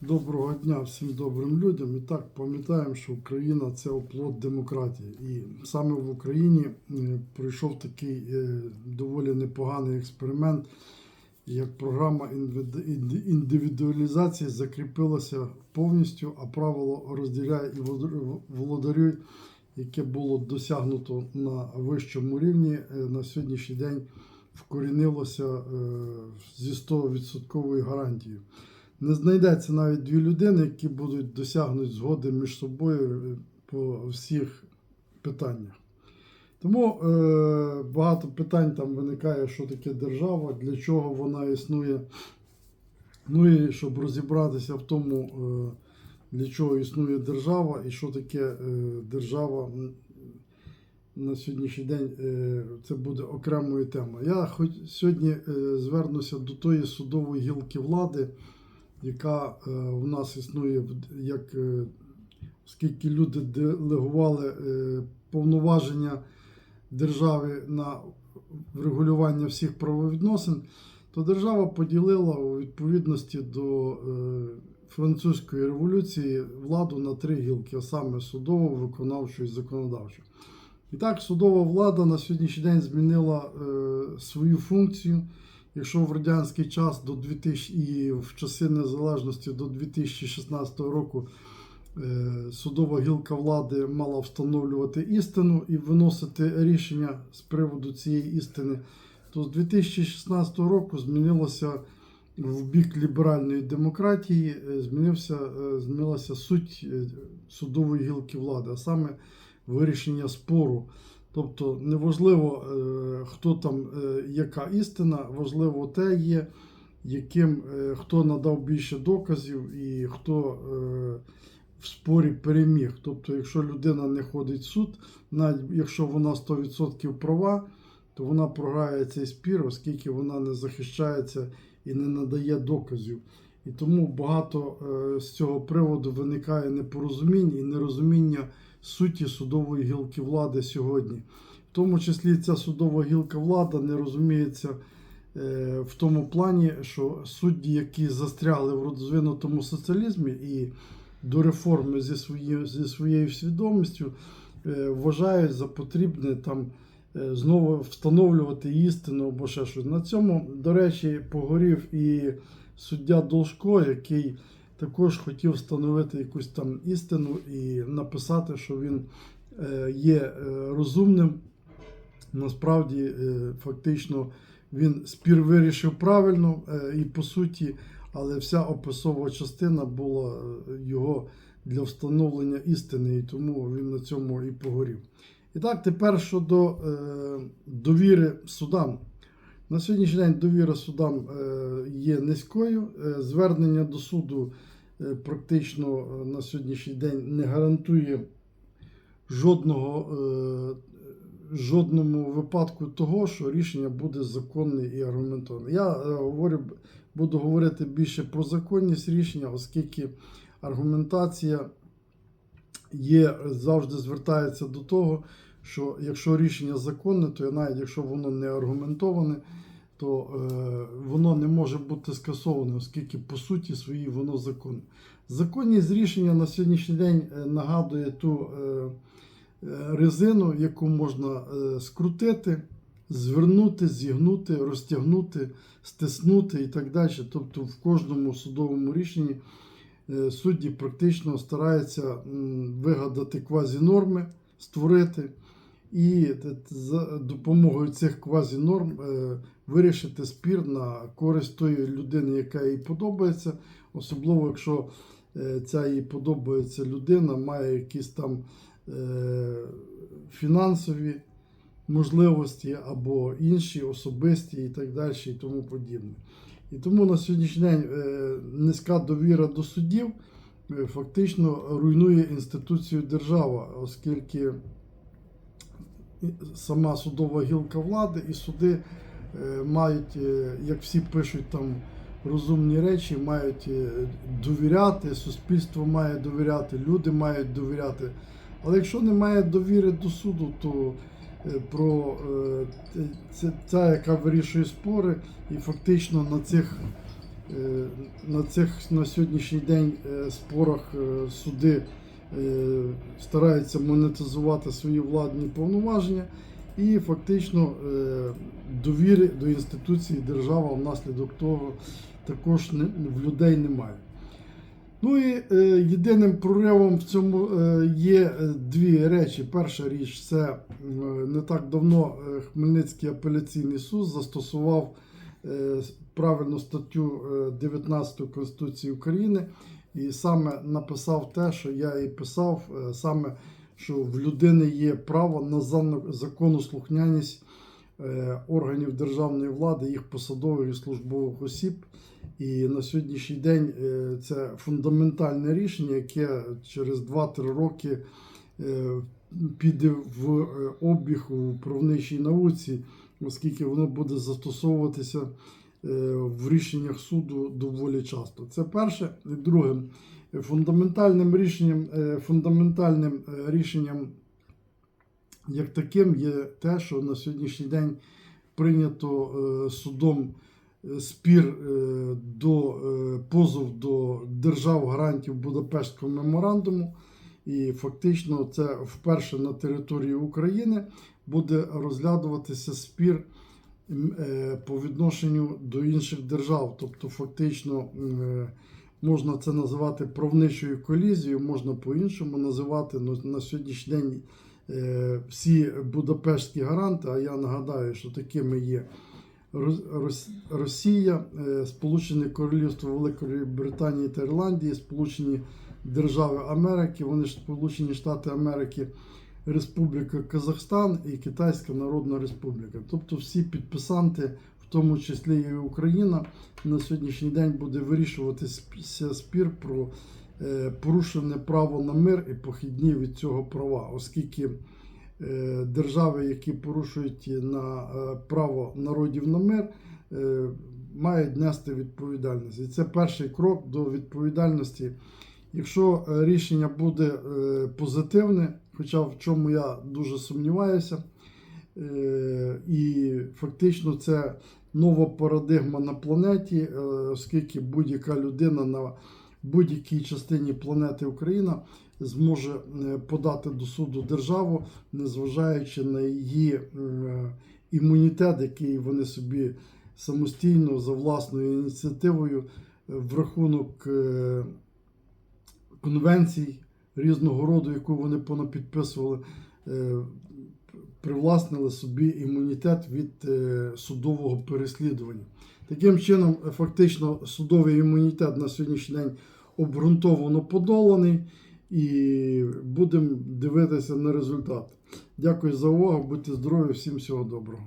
Доброго дня всім добрим людям. І так пам'ятаємо, що Україна це оплот демократії. І саме в Україні е, пройшов такий е, доволі непоганий експеримент, як програма індивідуалізації закріпилася повністю, а правило розділяй і володар- володарюй, яке було досягнуто на вищому рівні, е, на сьогоднішній день вкорінилося зі 100% гарантією. Не знайдеться навіть дві людини, які будуть досягнути згоди між собою е, по всіх питаннях. Тому е, багато питань там виникає, що таке держава, для чого вона існує. Ну і щоб розібратися в тому, е, для чого існує держава і що таке е, держава на сьогоднішній день, е, це буде окремою темою. Я хоч сьогодні е, звернуся до тої судової гілки влади яка е, в нас існує, як е, оскільки люди делегували е, повноваження держави на врегулювання всіх правовідносин, то держава поділила у відповідності до французької революції владу на три гілки, а саме судову, виконавчу і законодавчу. І так, судова влада на сьогоднішній день змінила свою функцію. Якщо в радянський час до 2000 і в часи незалежності до 2016 року е, судова гілка влади мала встановлювати істину і виносити рішення з приводу цієї істини, то з 2016 року змінилося в бік ліберальної демократії, е, змінився, е, змінилася суть судової гілки влади, а саме вирішення спору. Тобто неважливо, е, хто там, е, яка істина, важливо те є, яким е, хто надав більше доказів і хто в спорі переміг. Тобто, якщо людина не ходить в суд, навіть якщо вона 100% права, то вона програє цей спір, оскільки вона не захищається і не надає доказів. І тому багато е, з цього приводу виникає непорозумінь і нерозуміння суті судової гілки влади сьогодні. В тому числі ця судова гілка влада не розуміється е, в тому плані, що судді, які застрягли в розвинутому соціалізмі і до реформи зі, свої, зі своєю свідомістю, е, вважають за потрібне там знову встановлювати істину або ще щось. На цьому, до речі, погорів і суддя Должко, який також хотів встановити якусь там істину і написати, що він е, є е, розумним. Насправді, е, фактично, він спір вирішив правильно і по суті, але вся описова частина була його для встановлення істини, і тому він на цьому і погорів. І так, тепер щодо довіри судам. На сьогоднішній день довіра судам е, є низькою. Е, Звернення до суду е, практично на сьогоднішній день не гарантує жодного, жодному випадку того, що рішення буде законне і аргументоване. Я говорю, буду говорити більше про законність рішення, оскільки аргументація є, завжди звертається до того, що якщо рішення законне, то навіть якщо воно не аргументоване, то е, воно не може бути скасоване, оскільки по суті своїй воно законне. Законність рішення на сьогоднішній день е, нагадує ту е, е, резину, яку можна е, скрутити, звернути, зігнути, розтягнути, стиснути і так далі. Тобто в кожному судовому рішенні е, судді практично стараються вигадати квазінорми, створити. І за допомогою цих квазінорм е, вирішити спір на користь тої людини, яка їй подобається, особливо якщо е, ця їй подобається людина, має якісь там е, фінансові можливості або інші особисті і так далі, і тому подібне. І тому на сьогоднішній день низька довіра до суддів е, фактично руйнує інституцію держава, оскільки сама судова гілка влади і суди е, мають, е, як всі пишуть там розумні речі, мають е, довіряти, суспільство має довіряти, люди мають довіряти. Але якщо немає довіри до суду, то про це ця, яка вирішує спори, і фактично на цих На цих на сьогоднішній день спорах суди е, стараються монетизувати свої владні повноваження, і фактично е, довіри до інституції держава внаслідок того також в людей немає. Ну і е, єдиним проривом в цьому є дві речі. Перша річ це не так давно Хмельницький апеляційний суд застосував правильну статтю е, 19 Конституції України і саме написав те, що я і писав, е, саме що в людини є право на законослухняність е, органів державної влади, їх посадових і службових осіб. І на сьогоднішній день е, це фундаментальне рішення, яке через 2-3 роки піде в обіг у правничій науці, оскільки воно буде застосовуватися в рішеннях суду доволі часто. Це перше. І друге, фундаментальним рішенням, е, фундаментальним е, рішенням як таким є те, що на сьогоднішній день прийнято е, судом е, спір е, до е, позов до держав гарантів Будапештського меморандуму. І фактично це вперше на території України буде розглядуватися спір е, по відношенню до інших держав. Тобто, фактично е, можна це називати правничою колізією, можна по-іншому називати. Ну, на сьогоднішній день е, всі Будапештські гаранти, а я нагадаю, що такими є Рос- Рос- Росія, е, Сполучене Королівство Великої Британії та Ірландії, Сполучені Держави Америки, вони ж Сполучені Штати Америки, Республіка Казахстан і Китайська Народна Республіка. Тобто всі підписанти, в тому числі і Україна, на сьогоднішній день буде вирішуватися спір про е, порушене право на мир і похідні від цього права, оскільки е, держави, які порушують на е, право народів на мир, мають нести відповідальність. І це перший крок до відповідальності. Якщо е, рішення буде е, позитивне, хоча в чому я дуже сумніваюся, е, і фактично це нова парадигма на планеті, оскільки будь-яка людина на будь-якій частині планети Україна зможе подати до суду державу, незважаючи на її імунітет, який вони собі самостійно за власною ініціативою в рахунок конвенцій різного роду, яку вони понапідписували, е, привласнили собі імунітет від е, судового переслідування. Таким чином, е, фактично, судовий імунітет на сьогоднішній день обґрунтовано подоланий, і будемо дивитися на результат. Дякую за увагу, будьте здорові, всім всього доброго.